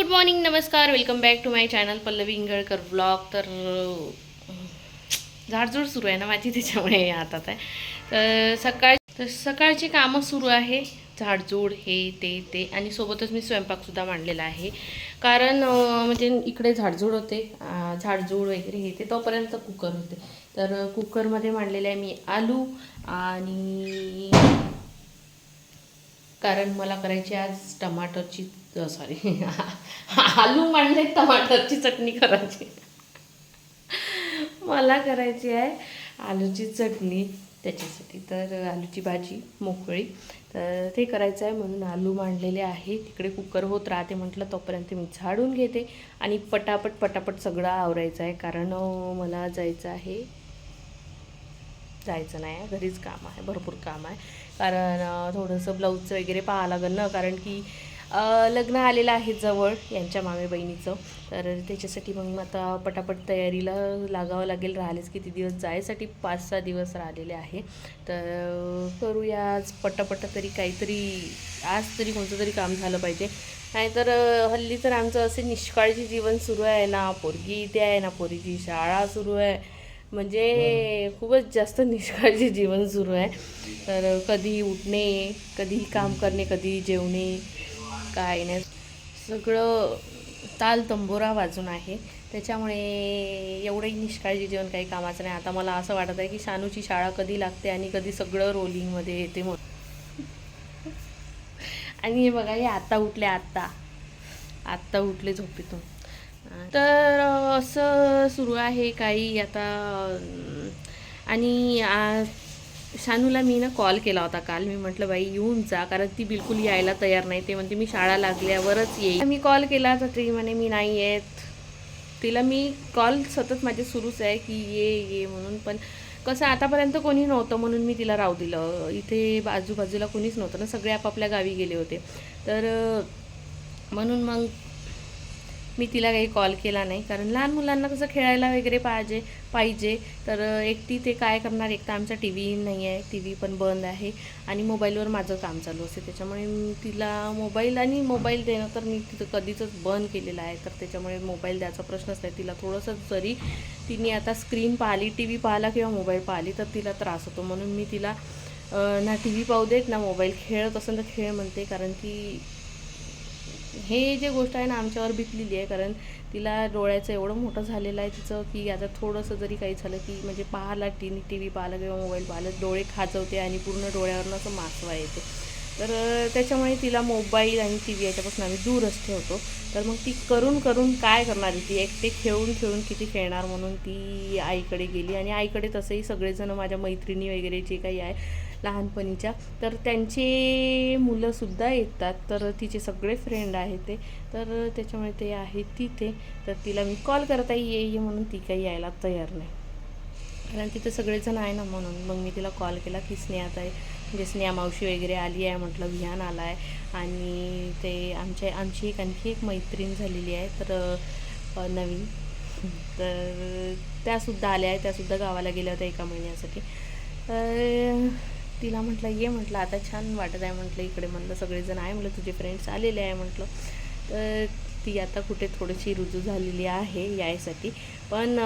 Good morning नमस्कार welcome back to my channel Pallavi Ingalkar blog तर झाडझूड सुरू आहे ना माझी त्याच्यामुळे हे हातात आहे. तर सकाळ तर सकाळची कामं सुरू आहे. झाडझूड हे ते ते. आणि सोबतच मी स्वयंपाकसुद्धा मांडलेला आहे. कारण म्हणजे इकडे झाडझूड होते. झाडझूड वगैरे हे ते तोपर्यंत कुकर होते. तर कुकरमध्ये मांडलेले आहे मी आलू आणि कारण मला करायची आज टमाटरची सॉरी आलू मांडले टमाटरची चटणी करायची. मला करायची आहे आलूची चटणी. त्याच्यासाठी तर आलूची भाजी मोकळी. तर ते करायचं आहे म्हणून आलू मांडलेले आहे. तिकडे कुकर होत राहते म्हटलं तोपर्यंत मी झाडून घेते. आणि पटापट पटापट सगळं आवरायचं आहे. कारण मला जायचं आहे. जायचं नाही आहे. घरीच काम आहे. भरपूर काम आहे. कारण थोडंसं ब्लाऊजचं वगैरे पाहावं लागेल ना. कारण की लग्न आलेलं आहे जवळ यांच्या मामे बहिणीचं. तर त्याच्यासाठी मग आता पटापट तयारीला लागावं लागेल राहिलेच किती दिवस जायसाठी पाच सहा दिवस राहिलेले आहे. तर करूया आज पटापट तरी काहीतरी आज तरी कोणतं तरी काम झालं पाहिजे. नाहीतर हल्ली तर आमचं असे निष्काळजी जीवन सुरू आहे ना पोरगी इथे आहे ना पोरीची शाळा सुरू आहे. म्हणजे खूपच जास्त निष्काळजी जीवन सुरू आहे. तर कधी उठणे कधी काम करणे कधी जेवणे काय नाही. सगळं ताल तंबोरा वाजून आहे. त्याच्यामुळे एवढंही निष्काळजी जीवन काही कामाचं नाही. आता मला असं वाटत आहे की शानूची शाळा कधी लागते आणि कधी सगळं रोलिंगमध्ये येते म्हणून. आणि हे बघा हे आता उठले आत्ता. आत्ता उठले झोपेतून. तर असं सुरू आहे काही आता. आणि शानूला मी ना कॉल केला होता काल. मी म्हटलं बाई येऊन जा कारण ती बिलकुल यायला तयार नाही. ते म्हणते मी शाळा लागल्यावरच येईल. मी कॉल केला तर ती म्हणे मी नाही येत. तिला मी कॉल सतत माझे सुरूच आहे की ये ये म्हणून. पण कसं आतापर्यंत कोणी नव्हतं म्हणून मी तिला राहू दिलं. इथे आजूबाजूला कोणीच नव्हतं ना. सगळे आपापल्या गावी गेले होते. तर म्हणून मग मी तिला काही कॉल केला नाही. कारण लहान मुलांना कसं खेळायला वगैरे पाहिजे पाहिजे. तर एकटी ते काय करणार? एक तर आमचा टी व्ही नाही आहे. टी व्ही पण बंद आहे. आणि मोबाईलवर माझं काम चालू असते. त्याच्यामुळे मी तिला मोबाईल आणि मोबाईल देणं तर मी तिथं कधीच बंद केलेलं आहे. तर त्याच्यामुळे मोबाईल द्यायचा प्रश्नच नाही. तिला थोडंसं जरी तिने आता स्क्रीन पाहिली टी व्ही पाहिला किंवा मोबाईल पाहिली तर तिला त्रास होतो. म्हणून मी तिला ना टी व्ही पाहू देत ना मोबाईल खेळत असेल तर खेळ म्हणते. कारण की हे जे गोष्ट आहे ना आमच्यावर बितलेली आहे कारण तिला डोळ्याचं एवढं मोठं झालेलं आहे तिचं की आता थोडंसं जरी काही झालं की म्हणजे पाहायला टी टी व्ही पाहिलं किंवा मोबाईल पाहिलं डोळे खाजवते आणि पूर्ण डोळ्यावरनं असं मासवा येते. तर त्याच्यामुळे तिला मोबाईल आणि टी व्ही याच्यापासून आम्ही दूरच ठेवतो. तर मग ती करून करून काय करणार ती एकटे खेळून खेळून किती खेळणार म्हणून ती आईकडे गेली. आणि आईकडे तसंही सगळेजण माझ्या मैत्रिणी वगैरे जे काही आहे लहानपणीच्या तर त्यांचे मुलंसुद्धा येतात. तर तिचे सगळे फ्रेंड आहेत ते. तर त्याच्यामुळे ते आहेत तिथे. तर तिला मी कॉल करता येईल ये म्हणून ती काही यायला तयार नाही. कारण तिथे सगळेजण आहे ना म्हणून. मग मी तिला कॉल केला की स्नेहात आहे म्हणजे स्नेहा मावशी वगैरे आली आहे म्हटलं विहान आला आहे आणि ते आमच्या आमची एक आणखी एक मैत्रीण झालेली आहे तर नवीन. तर त्यासुद्धा आल्या आहेत त्यासुद्धा गावाला गेल्या होत्या एका महिन्यासाठी. तर तिला म्हटलं ये म्हटलं आता छान वाटत आहे म्हटलं इकडे म्हटलं सगळेजण आहे म्हटलं तुझे फ्रेंड्स आलेले आहे म्हटलं. तर ती आता कुठे थोडीशी रुजू झालेली आहे यायसाठी. पण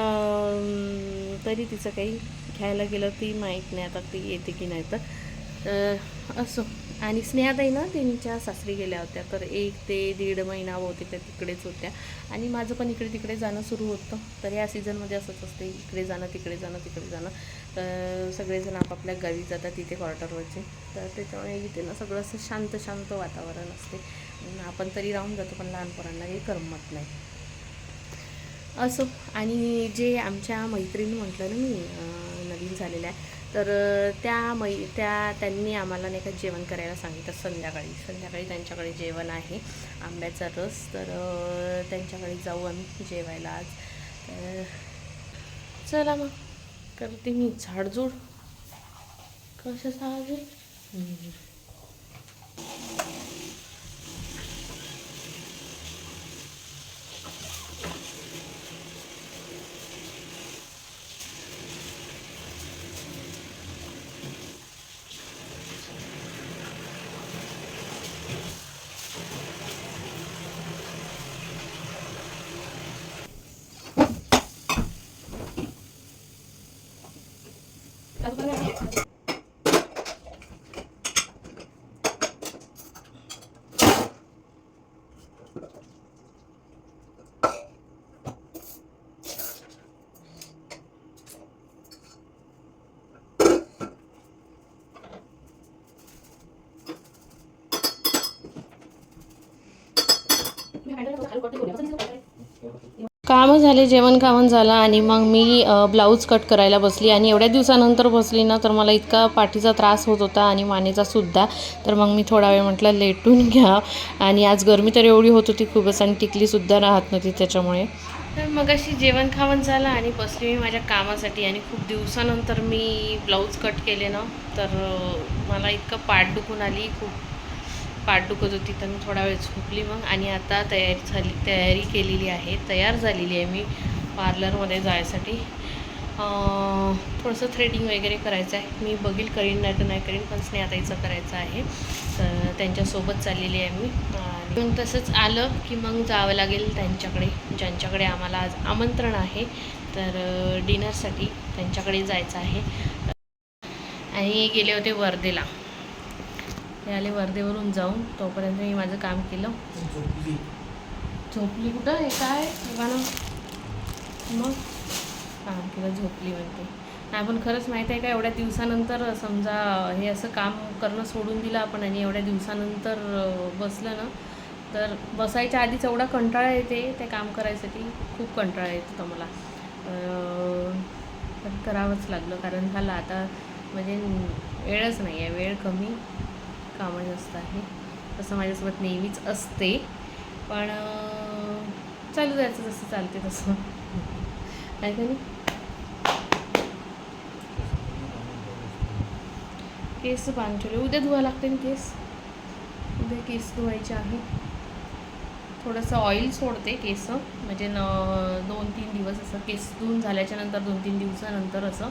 तरी तिचं काही घ्यायला गेलं ती माहीत नाही आता ती येते की नाही तर. असो. आणि स्नेहाताई ना त्यांच्या सासरी गेल्या होत्या. तर एक ते दीड महिना बहुतेक त्या तिकडेच होत्या. आणि माझं पण इकडे तिकडे जाणं सुरू होतं. तर या सीझनमध्ये असंच असते इकडे जाणं तिकडे जाणं तिकडे जाणं. तर सगळेजण आपापल्या गावी जातात तिथे क्वार्टरवरचे तर त्याच्यामुळे इथे ना सगळं असं शांत शांत वातावरण असते आपण तरी राहून जातो पण लहानपणांना हे करमत नाही. असो. आणि जे आमच्या मैत्रिणी म्हटलं ना मी नवीन झालेल्या तर त्या मै त्या त्यांनी आम्हाला नाही का जेवण करायला सांगितलं संध्याकाळी. संध्याकाळी त्यांच्याकडे जेवण आहे. आंब्याचा रस. तर त्यांच्याकडे जाऊ आम्ही जेवायला आज. तर चला मग. करते मी झाडझूड. कसं आवाज कामं झाले जेवण खावण झालं आणि मग मी ब्लाऊज कट करायला बसली आणि एवढ्या दिवसानंतर बसली ना तर मला इतका पाठीचा त्रास होत होता आणि मानेचा सुद्धा. तर मग मी थोडा वेळ म्हटलं लेटून घ्या. आणि आज गरमी तर एवढी होत होती खूपच आणि टिकलीसुद्धा राहत नव्हती त्याच्यामुळे. तर मग अशी जेवण खावण झालं आणि बसली मी माझ्या कामासाठी आणि खूप दिवसानंतर मी ब्लाऊज कट केले ना तर मला इतकं पाठ दुखून आली खूप पाठ दुखत होती तर मी थोडा वेळ झोपली मग. आणि आता तयारी झाली तयारी केलेली आहे तयार झालेली आहे मी पार्लरमध्ये जायसाठी. थोडंसं थ्रेडिंग वगैरे करायचं आहे. मी बघील करीन नाही तर नाही करीन पण स्नेहाताईचं करायचं आहे. तर त्यांच्यासोबत चाललेली आहे मी. मग तसंच आलं की मग जावं लागेल त्यांच्याकडे. ज्यांच्याकडे आम्हाला आज आमंत्रण आहे तर डिनरसाठी त्यांच्याकडे जायचं आहे. आणि गेले होते वर्धेला. ते आले वर्धेवरून जाऊन तोपर्यंत मी माझं काम केलं. झोपली कुठं? हे काय? मग? काम केलं झोपली म्हणते. नाही पण खरंच माहीत आहे का एवढ्या दिवसानंतर समजा हे असं काम करणं सोडून दिलं आपण आणि एवढ्या दिवसानंतर बसलं ना तर बसायच्या आधीच एवढा कंटाळा येते ते काम करायसाठी. खूप कंटाळा येतो तर मला. करावंच लागलं कारण झालं आता म्हणजे वेळच नाही आहे वेळ कमी. कामं जास्त आहे. तसं माझ्यासोबत नेहमीच असते. पण चालू जायचं जसं चालते तसं. आहे का नाही केस बांधून ठेवले उद्या धुवा लागते ना केस? उद्या केस धुवायचे आहे. थोडंसं ऑइल सोडते केस. म्हणजे न दोन तीन दिवस असं केस धुवून झाल्याच्यानंतर दोन तीन दिवसानंतर असं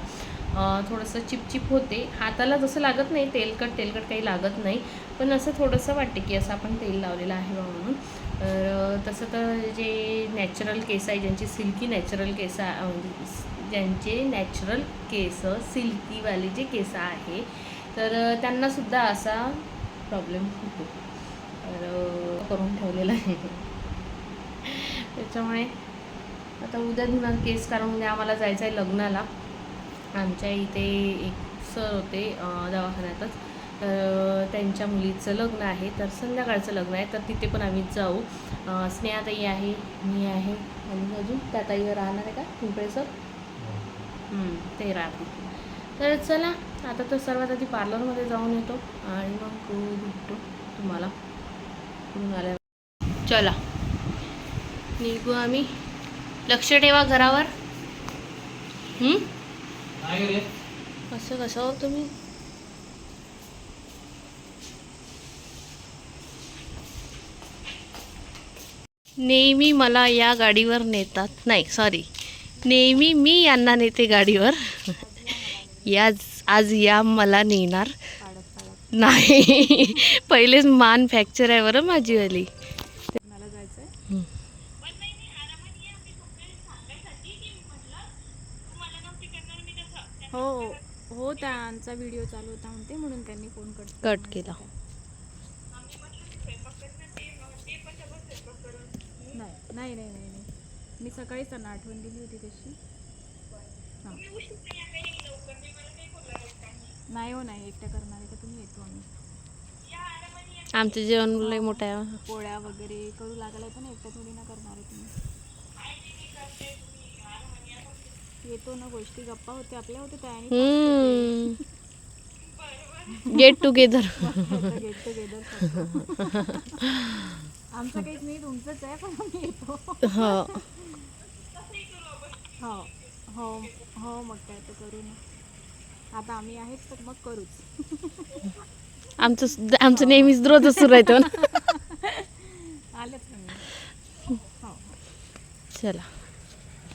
थोडंसं चिपचिप होते. हाताला जसं लागत नाही तेलकट तेलकट काही लागत नाही. पण असं थोडंसं वाटते की असं आपण तेल लावलेलं आहे बा म्हणून. तर तसं तर जे नॅचरल केस आहे ज्यांची सिल्की नॅचरल केस आहे ज्यांचे नॅचरल केस सिल्कीवाले जे केस आहे तर त्यांनासुद्धा असा प्रॉब्लेम होतो. तर करून ठेवलेला आहे. त्याच्यामुळे आता उद्या धुणार केस कारण उद्या आम्हाला जायचं आहे लग्नाला. आमच्या इथे एक सर होते दवाखान्यातच. तर त्यांच्या मुलीचं लग्न आहे तर संध्याकाळचं लग्न आहे तर तिथे पण आम्ही जाऊ. स्नेहाताई आहे मी आहे. आणि अजून त्या ताई राहणार आहे का? पिंपळे सर? ते राहतील तर चला आता तर सर्वात आधी पार्लरमध्ये जाऊन येतो आणि मग भेटतो तुम्हाला. आल्या चला. निघू आम्ही. लक्ष ठेवा घरावर. असं कसं आहोत तुम्ही? नेहमी मला या गाडीवर नेतात. नाही सॉरी नेहमी मी यांना नेते गाडीवर. या आज या मला नेणार. नाही. पहिलेच मान फ्रॅक्चर आहे बरं माझीवाली मला जायचंय हो हो त्यांचा व्हिडिओ चालू होता म्हणते म्हणून त्यांनी फोन कट कट केला. नाही नाही नाही नाही नाही. मी सकाळीच त्यांना आठवण दिली होती तशी. नाही हो नाही एकट्या करणार आहे का तुम्ही? येतो आम्ही. आमचं जेवण लय मोठं आहे. पोळ्या वगैरे करू लागायला येतं ना एकट्या थोडी ना करणार आहे तुम्ही. येतो ना गोष्टी गप्पा होते आपल्या होते त्या आणि गेट टुगेदर गेट टुगेदर आमचं काहीच नाही तुमचंच आहे पण आम्ही येतो. हो. हो हो हो मग काय तर करू ना. आता आम्ही आहेत तर मग करूच. आमचं आमचं नेहमीच रोजच सुरू राहतो ना. आलेच हो. चला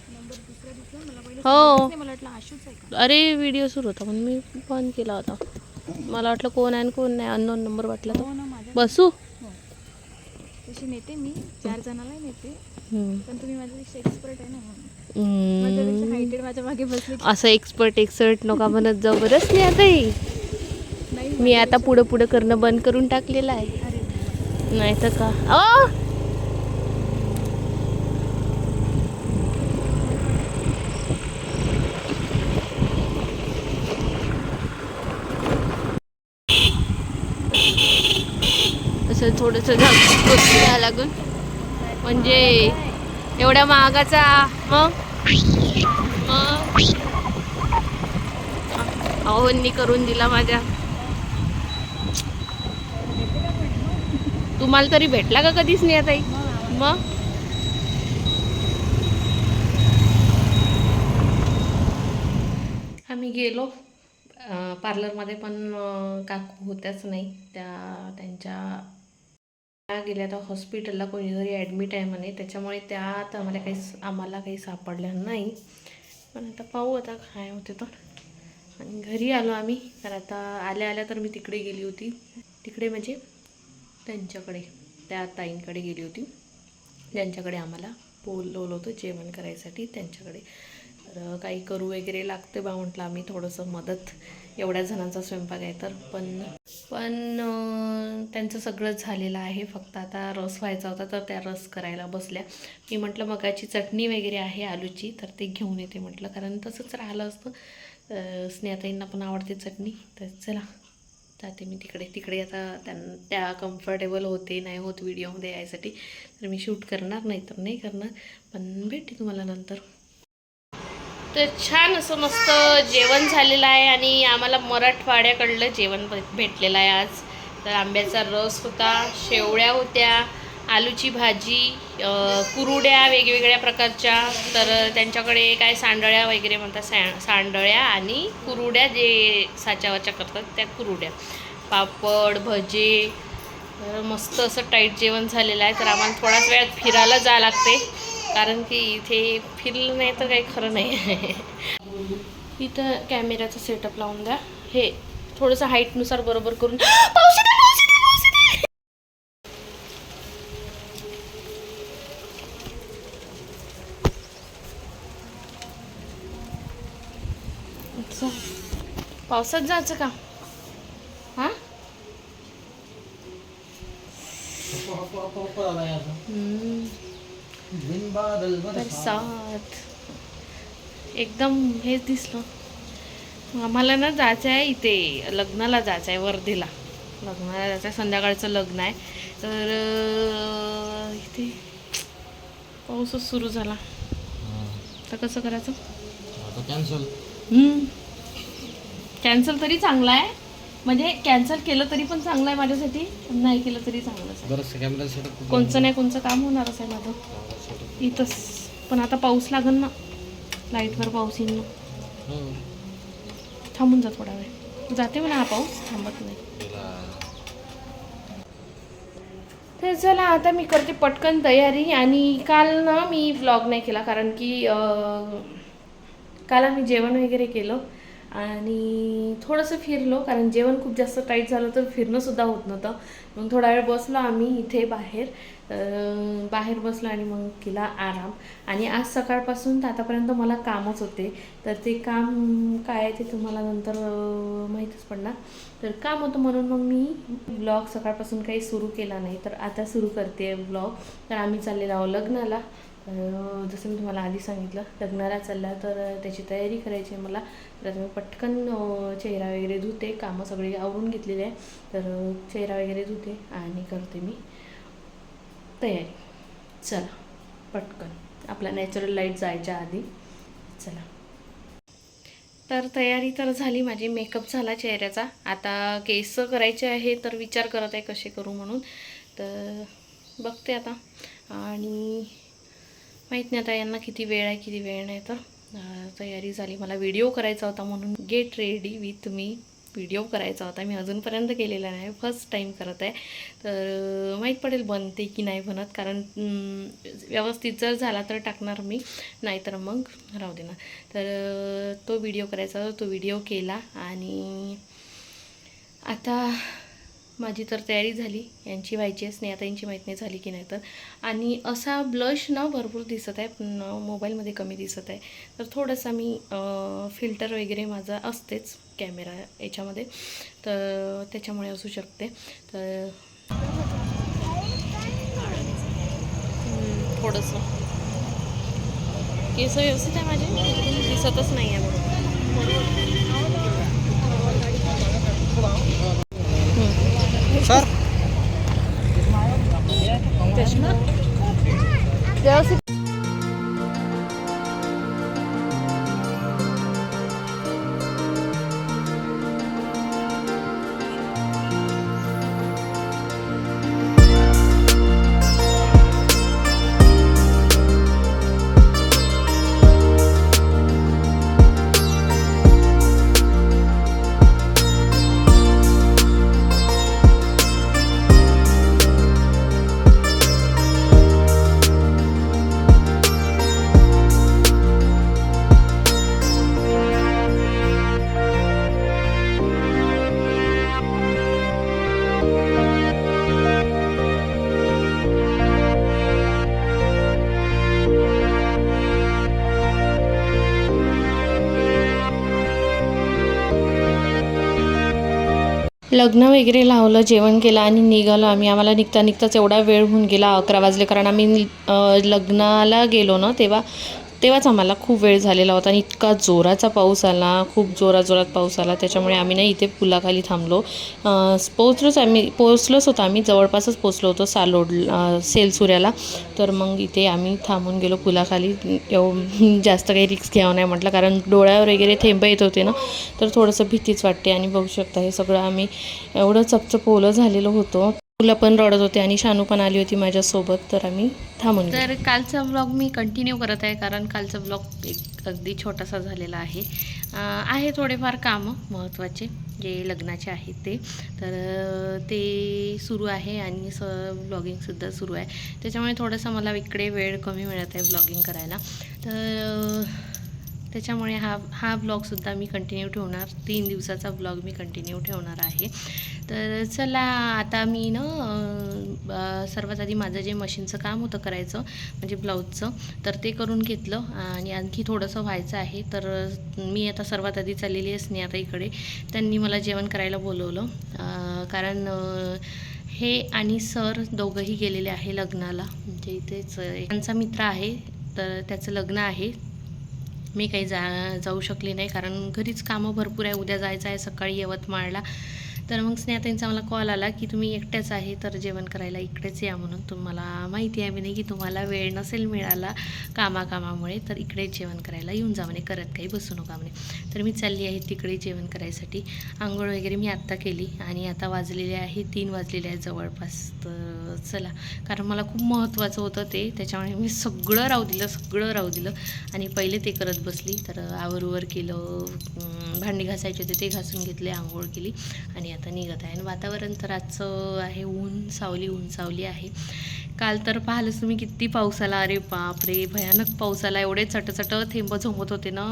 नंबर दुसरा दिसला मला पहिले हो. मला वाटलं आशूच आहे का? अरे व्हिडिओ सुरू होता म्हणून मी बंद केला होता. मला वाटलं कोण आहे आणि कोण नाही अननोन नंबर वाटला हो तर ना माझ्या बसू. हो. तशी नेते मी चार जणालाही नेते. हम्म. पण तुम्ही माझ्यापेक्षा एक्सपर्ट आहे ना म्हणून. हम्म. माझ्यापेक्षा हायटेड माझ्या मागे बसले की असं एक्सपर्ट एक्सपर्ट नका म्हणत जाऊ. बरंच नाही आता नाही मी आता पुढं पुढं करणं बंद करून टाकलेलं आहे. अरे. नाही तर का थोडंसं झालं. लागून म्हणजे एवढ्या महागाचा मग? अहोनी अहोंनी करून दिला माझ्या. तुम्हाला तरी भेटला का कधीच नाही आता मग? आम्ही गेलो. पार्लरमध्ये पण काकू होत्याच नाही. त्या त्यांच्या त्या गेल्या आता हॉस्पिटलला कोणीतरी ॲडमिट आहे म्हणे त्याच्यामुळे त्या आता आम्हाला काही आम्हाला काही सापडल्या नाही. पण आता पाहू आता काय होते तर. आणि घरी आलो आम्ही तर आता आल्या आल्या तर मी तिकडे गेली होती. तिकडे म्हणजे त्यांच्याकडे त्या ताईंकडे गेली होती. ज्यांच्याकडे आम्हाला बोलवलं होतं जेवण करायसाठी त्यांच्याकडे. तर काही करू वगैरे लागते बा म्हटलं आम्ही थोडंसं मदत. एवढ्या जणांचा स्वयंपाक आहे तर पण पण त्यांचं सगळं झालेलं आहे. फक्त आता रस व्हायचा होता तर त्या रस करायला बसल्या. मी म्हटलं मगाची चटणी वगैरे आहे आलूची तर ते घेऊन येते. म्हटलं कारण तसंच राहिलं असतं. स्नेहाताईंना पण आवडते चटणी. तर चला जाते मी तिकडे. तिकडे आता त्यां त्या कम्फर्टेबल होते नाही होत व्हिडिओमध्ये यायसाठी. तर मी शूट करणार नाही तर नाही करणार. पण भेटते तुम्हाला नंतर. तर छान असं मस्त जेवण झालेलं आहे आणि आम्हाला मराठवाड्याकडलं जेवण भेटलेलं आहे आज. तर आंब्याचा रस होता शेवळ्या होत्या आलूची भाजी कुरुड्या वेगवेगळ्या प्रकारच्या तर त्यांच्याकडे काय सांडळ्या वगैरे म्हणतात सा सांडळ्या आणि कुरुड्या जे साच्यावाच्या करतात त्या कुरुड्या. पापड भजे तर मस्त असं टाईट जेवण झालेलं आहे. तर आम्हाला थोडाच वेळात फिरायला जावं लागते कारण की इथे फिरलं नाही तर काही खरं नाही आहे. इथं कॅमेऱ्याचं सेटअप लावून द्या. हे थोडंसं हाईटनुसार बरोबर करून पावसात जायचं का हा हम्म. बरसात एकदम हेच दिसलं. आम्हाला ना जायचं आहे इथे लग्नाला जायचं आहे वर्धेला. लग्नाला जायचं आहे संध्याकाळचं लग्न आहे. तर इथे पाऊसच सुरू झाला. तर कसं करायचं? कॅन्सल कॅन्सल तरी चांगला आहे. म्हणजे कॅन्सल केलं तरी पण चांगलं आहे माझ्यासाठी नाही केलं तरी चांगलंच आहे. सेटअप कोणचं नाही कोणचं काम होणारच आहे माझं. इथंच. पण आता पाऊस लागल ना. लाईटवर पाऊस येईल ना. थांबून जा थोडा वेळ. जाते म्हणा हा पाऊस थांबत नाही. तर चला आता मी करते पटकन तयारी आणि काल ना मी व्लॉग नाही केला कारण की अं, काल आम्ही जेवण वगैरे केलं. आणि थोडंसं फिरलो कारण जेवण खूप जास्त टाईट झालं तर फिरणंसुद्धा होत नव्हतं. मग थोडा वेळ बसलो आम्ही इथे बाहेर. बाहेर बसलो आणि मग केला आराम. आणि आज सकाळपासून तर आतापर्यंत मला कामच होते. तर ते काम काय आहे ते तुम्हाला नंतर माहीतच पडणार. तर काम होतं म्हणून मग मी ब्लॉग सकाळपासून काही सुरू केला नाही. तर आता सुरू करते ब्लॉग. तर आम्ही चाललेलो आहोत लग्नाला. तर जसं मी तुम्हाला आधी सांगितलं लग्नाला चालला तर त्याची तयारी करायची आहे मला. तर आता मी पटकन चेहरा वगैरे धुते कामं सगळी आवरून घेतलेली आहे. तर चेहरा वगैरे धुते आणि करते मी तयारी. चला पटकन. आपला नॅचरल लाइट जायच्या आधी. चला. तर तयारी तर झाली माझी मेकअप झाला चेहऱ्याचा. आता केस करायचे आहे तर विचार करत आहे कसे करू म्हणून. तर बघते आता. आणि माहीत नाही आता यांना किती वेळ आहे किती वेळ नाही तर तयारी झाली. मला व्हिडिओ करायचा होता म्हणून गेट रेडी विथ मी व्हिडिओ करायचा होता. मी अजूनपर्यंत केलेला नाही. फर्स्ट टाईम करत आहे. तर माहीत पडेल बनते की नाही बनत. कारण व्यवस्थित जर झाला तर टाकणार मी. नाहीतर मग राहू देणार तर तो व्हिडिओ करायचा होता. तो व्हिडिओ केला आणि आता माझी तर तयारी झाली. यांची व्हायची आहे स्नेहाताईंची माहीत नाही झाली की नाही तर आणि असा ब्लश ना भरपूर दिसत आहे पण मोबाईलमध्ये कमी दिसत आहे. तर थोडंसं मी फिल्टर वगैरे माझा असतेच कॅमेरा याच्यामध्ये. तर त्याच्यामुळे असू शकते. तर थोडंसं. केस व्यवस्थित आहे माझे? दिसतच नाही आहे बरोबर pasar? लग्न वगैरे लावलं जेवण केलं आणि निघालो आम्ही. आम्हाला निघता निघताच एवढा वेळ होऊन गेला अकरा वाजले. कारण आम्ही लग्नाला गेलो ना तेव्हा तेव्हाच आम्हाला खूप वेळ झालेला होता आणि इतका जोराचा पाऊस आला खूप जोराजोरात जोरात पाऊस आला. त्याच्यामुळे आम्ही ना इथे पुलाखाली थांबलो. अ, पोहोचलोच आम्ही पोहोचलोच होतो आम्ही. जवळपासच पोचलो होतो सालोड सेलसुऱ्याला तर मग इथे आम्ही थांबून गेलो पुलाखाली. एव जास्त काही रिक्स घ्यावं नाही म्हटलं. कारण डोळ्यावर वगैरे थेंब येत होते ना. तर थोडंसं भीतीच वाटते आणि बघू शकता हे सगळं आम्ही एवढं चपचप ओलं झालेलो होतो. मुलं पण रडत होते आणि शानू पण आली होती माझ्यासोबत तर आम्ही थांबून तर कालचा ब्लॉग मी कंटिन्यू करत आहे कारण कालचा ब्लॉग एक अगदी छोटासा झालेला आहे. आहे थोडेफार कामं महत्त्वाचे जे लग्नाचे आहेत ते. तर ते सुरू आहे आणि स ब्लॉगिंगसुद्धा सुरू आहे. त्याच्यामुळे थोडंसं मला इकडे वेळ कमी मिळत आहे ब्लॉगिंग करायला. तर त्याच्यामुळे हा हा ब्लॉगसुद्धा मी कंटिन्यू ठेवणार. तीन दिवसाचा ब्लॉग मी कंटिन्यू ठेवणार आहे. तर चला आता मी ना सर्वात आधी माझं जे मशीनचं काम होतं करायचं म्हणजे ब्लाऊजचं तर ते करून घेतलं. आणि आणखी थोडंसं व्हायचं आहे तर मी आता सर्वात आधी चाललेली आहे स्नेहाताईकडे त्यांनी मला जेवण करायला बोलवलं. कारण हे आणि सर दोघंही गेलेले आहे लग्नाला. म्हणजे इथेच त्यांचा मित्र आहे तर त्याचं लग्न आहे. मी काही जा जाऊ शकली नाही. कारण घरीच कामं भरपूर आहे. उद्या जायचं आहे सकाळी यवतमाळला. तर मग स्नेहाताईंचा मला कॉल आला की तुम्ही एकट्याच आहे तर जेवण करायला इकडेच या म्हणून. तुम्हाला माहिती आहे मी नाही की तुम्हाला वेळ नसेल मिळाला कामाकामामुळे तर इकडेच जेवण करायला येऊन जा म्हणे करत काही बसू नका म्हणे. तर मी चालली आहे तिकडे जेवण करायसाठी. आंघोळ वगैरे मी आत्ता केली आणि आता वाजलेले आहे तीन वाजलेले आहे जवळपास. तर चला. कारण मला खूप महत्त्वाचं होतं ते त्याच्यामुळे मी सगळं राहू दिलं सगळं राहू दिलं. आणि पहिले ते करत बसली. तर आवरवर केलं भांडी घासायचे होते ते घासून घेतले आंघोळ केली आणि आता निघत आहे. आणि वातावरण तर आजचं आहे ऊन सावली ऊन सावली आहे. काल तर पाहिलंच तुम्ही किती पाऊस आला अरे बापरे भयानक पाऊस आला एवढे चटचट थेंब झोमत होते ना.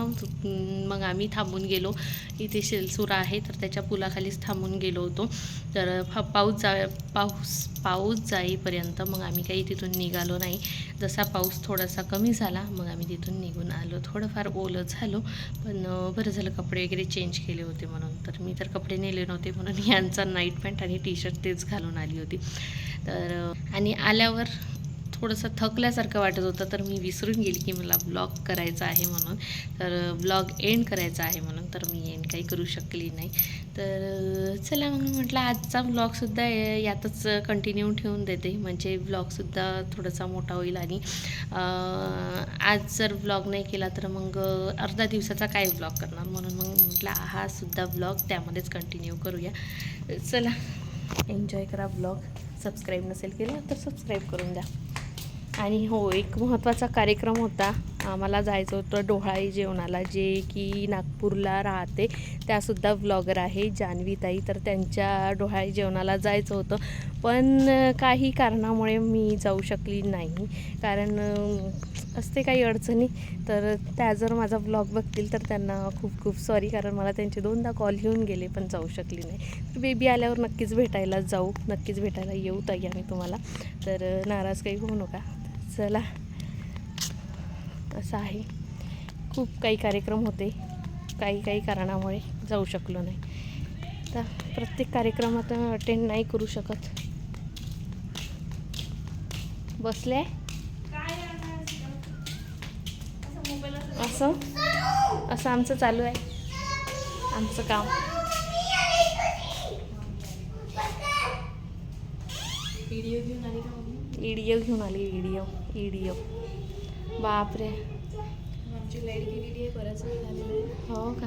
मग आम्ही थांबून गेलो. इथे शेलसूर आहे तर त्याच्या पुलाखालीच थांबून गेलो होतो. तर पाऊस जा पाऊस पाऊस जाईपर्यंत मग आम्ही काही तिथून निघालो नाही. जसा पाऊस थोडासा कमी झाला मग आम्ही तिथून निघून आलो. थोडंफार ओलं झालो पण बरं झालं कपडे वगैरे चेंज केले होते म्हणून. तर मी तर कपडे नेले नव्हते म्हणून यांचा नाईट पॅन्ट आणि टी शर्ट तेच घालून आली होती. तर आणि आल्यावर थोडंसं थकल्यासारखं वाटत होतं तर मी विसरून गेली की मला ब्लॉग करायचा आहे म्हणून. तर ब्लॉग एंड करायचा आहे म्हणून तर मी एंड काही करू शकली नाही. तर चला मग म्हटलं आजचा ब्लॉगसुद्धा यातच कंटिन्यू ठेवून देते. म्हणजे ब्लॉगसुद्धा थोडासा मोठा होईल आणि आज जर ब्लॉग नाही केला तर मग अर्धा दिवसाचा काय ब्लॉग करणार. म्हणून मग म्हटलं हा सुद्धा ब्लॉग त्यामध्येच कंटिन्यू करूया. चला एन्जॉय करा ब्लॉग. सबस्क्राईब नसेल केलं तर सबस्क्राईब करून द्या. आणि हो एक महत्त्वाचा कार्यक्रम होता. आम्हाला जायचं होतं डोहाळी जेवणाला जे की नागपूरला राहते. त्यासुद्धा ब्लॉगर आहे जान्हवीताई तर त्यांच्या डोहाळी जेवणाला जायचं होतं. पण काही कारणामुळे मी जाऊ शकली नाही. कारण असते काही अडचणी. तर त्या जर माझा ब्लॉग बघतील तर त्यांना खूप खूप सॉरी कारण मला त्यांचे दोनदा कॉल येऊन गेले पण जाऊ शकली नाही. तर बेबी आल्यावर नक्कीच भेटायला जाऊ. नक्कीच भेटायला येऊ ताई. आम्ही तुम्हाला. तर नाराज काही होऊ नका. चला. असं आहे. खूप काही कार्यक्रम होते. काही काही कारणामुळे जाऊ शकलो नाही. तर प्रत्येक कार्यक्रमात अटेंड नाही करू शकत. बसले? असं? असं आमचं चालू आहे. आमचं काम. व्हिडिओ घेऊन आली इडिओ घेऊन आली. इडिओ इडिओ बापरे. आमची लाइट गेलेली आहे बराच वेळ झालेला आहे. हो का?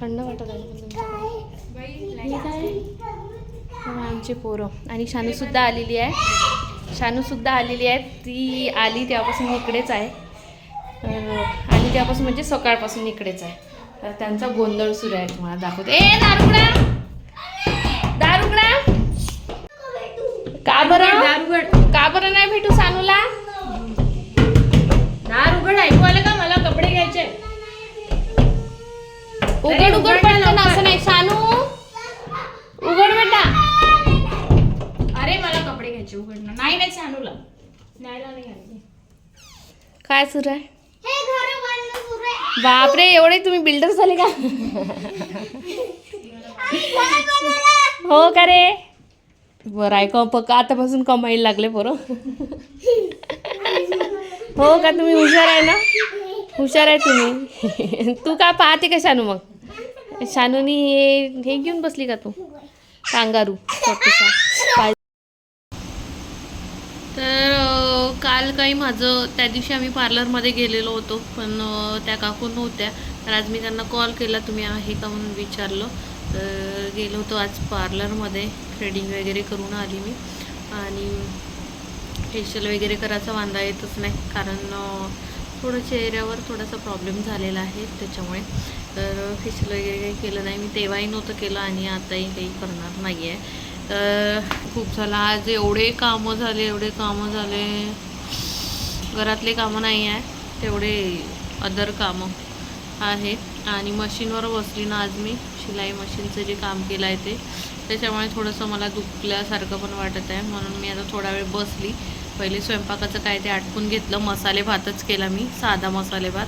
थंड वाटत आहे आमचे पोरं. आणि शानूसुद्धा आलेली आहे. शानूसुद्धा आलेली आहे. ती आली तेव्हापासून इकडेच आहे. तर आणि तेव्हापासून म्हणजे सकाळपासून इकडेच आहे. तर त्यांचा गोंधळ सुरू आहे. तुम्हाला दाखवते. ए दारुगडा! दारुगडा! का बरं? दारुगड. का बरं नाही भेटू सानूला उघड उघड पडलं असं नाही. शानू उघड बेटा. अरे मला कपडे घ्यायचे उघडणं नाही नाही सांडूला न्यायला नाही आली. काय सुरू आहे? बापरे एवढे तुम्ही बिल्डर झाले का? हो का रे? बरं आहे का पक्का आतापासून कमाईला लागले पोरं. हो का तुम्ही हुशार आहे ना? हुशार आहे तुम्ही. तू का पाहते का शानू मग? शानूनी हे हे घेऊन बसली का तू? कांगारू. पाय तर काल काही माझं त्या दिवशी आम्ही पार्लरमध्ये गेलेलो होतो पण त्या काकू नव्हत्या. तर आज मी त्यांना कॉल केला तुम्ही आहे का म्हणून विचारलं. तर गेलो होतो आज पार्लरमध्ये थ्रेडिंग वगैरे करून आली मी. आणि फेशियल वगैरे करायचा वांदा येतच नाही कारण थोडं चेहऱ्यावर थोडासा प्रॉब्लेम झालेला आहे त्याच्यामुळे. तर फेशियल वगैरे काही केलं नाही. मी तेव्हाही नव्हतं केलं आणि आताही काही करणार नाही आहे तर खूप झालं. आज एवढे कामं झाले एवढे कामं झाले. घरातले कामं नाही आहे तेवढे अदर कामं आहेत. आणि मशीनवर बसली ना आज मी. शिलाई मशीनचं जे काम केलं आहे ते. त्याच्यामुळे थोडंसं मला दुखल्यासारखं पण वाटत आहे. म्हणून मी आता थोडा वेळ बसली. पहिले स्वयंपाकाचं काय ते आटपून घेतलं. मसाले भातच केला मी साधा मसाले भात.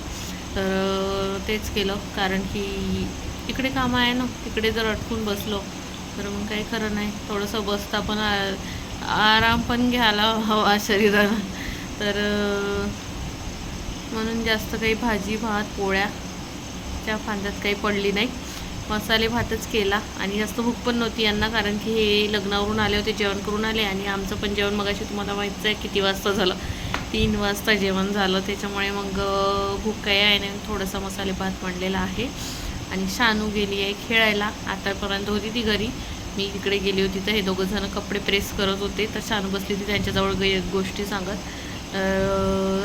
तर तेच केलं. कारण की इकडे कामं आहे ना तिकडे जर अटकून बसलो तर मग काही खरं नाही. थोडंसं बसता पण आ- आराम पण घ्यायला हवा शरीराला. तर म्हणून जास्त काही भाजी भात पोळ्या त्या फांद्यात काही पडली नाही. मसाले भातच केला आणि जास्त भूक पण नव्हती यांना कारण की हे लग्नावरून आले होते जेवण करून आले आणि आमचं पण जेवण मगाशी तुम्हाला माहीतच आहे किती वाजता झालं. तीन वाजता जेवण झालं. त्याच्यामुळे मग भूक काही आहे नाही. थोडासा मसाले भात बनलेला आहे. आणि शानू गेली आहे खेळायला. आतापर्यंत होती ती घरी. मी इकडे गेली होती तर हे दोघं जण कपडे प्रेस करत होते. तर शानू बसली होती त्यांच्याजवळ ग गोष्टी सांगत.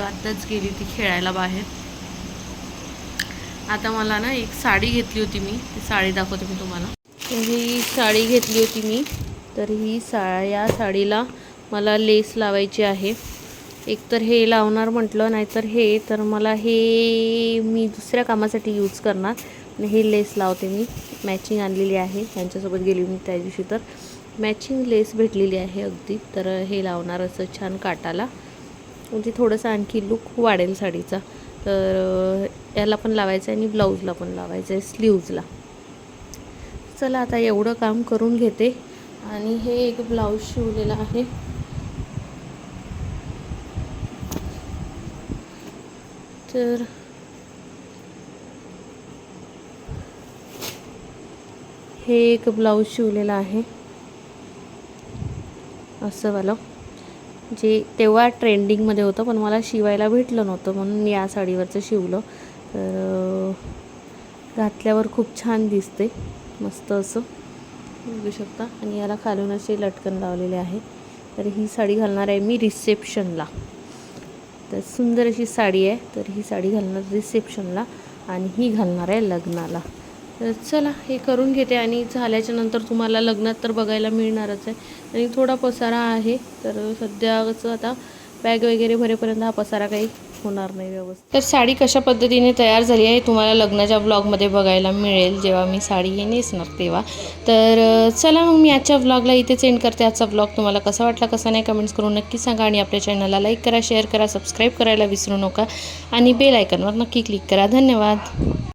आत्ताच गेली ती खेळायला बाहेर. आता मला ना एक साडी घेतली होती मी. ती साडी दाखवते मी तुम्हाला. ही साडी घेतली होती मी. तर ही सा या साडीला मला लेस लावायची आहे. एक तर हे लावणार म्हटलं नाहीतर हे तर मला हे मी दुसऱ्या कामासाठी यूज करणार. आणि हे लेस लावते मी. मॅचिंग आणलेली आहे. त्यांच्यासोबत गेली मी त्या दिवशी तर. मॅचिंग लेस भेटलेली आहे अगदी. तर हे लावणार असं छान काटाला. म्हणजे थोडंसं आणखी लुक वाढेल साडीचा. तर याला पण लावायचं आहे आणि ब्लाऊजला पण लावायचं आहे स्लीव्जला. चला आता एवढं काम करून घेते. आणि हे एक ब्लाऊज शिवलेलं आहे. तर हे एक ब्लाऊज शिवलेलं आहे. असं वालं. जे तेव्हा ट्रेंडिंगमध्ये होतं पण मला शिवायला भेटलं नव्हतं म्हणून मी या साडीवरचं शिवलं. तर घातल्यावर खूप छान दिसते मस्त असं. बघू शकता. आणि याला खालून असे लटकन लावलेले आहे. तर ही साडी घालणार आहे मी रिसेप्शनला. तर सुंदर अशी साडी आहे. तर ही साडी घालणार रिसेप्शनला आणि ही घालणार आहे लग्नाला. तर चला हे करून घेते आणि झाल्याच्यानंतर तुम्हाला लग्नात तर बघायला मिळणारच आहे. आणि थोडा पसारा आहे तर सध्याचं आता बॅग वगैरे भरेपर्यंत हा पसारा काही होणार नाही व्यवस्थित. तर साडी कशा पद्धतीने तयार झाली आहे तुम्हाला लग्नाच्या ब्लॉगमध्ये बघायला मिळेल. जेव्हा मी साडी हे नेसणार तेव्हा. तर चला मग मी आजच्या ब्लॉगला इथेच एंड करते. आजचा ब्लॉग तुम्हाला कसा वाटला कसा नाही कमेंट्स करून नक्की सांगा आणि आपल्या चॅनलला लाईक करा शेअर करा सबस्क्राईब करायला विसरू नका. आणि बेल आयकनवर नक्की क्लिक करा. धन्यवाद.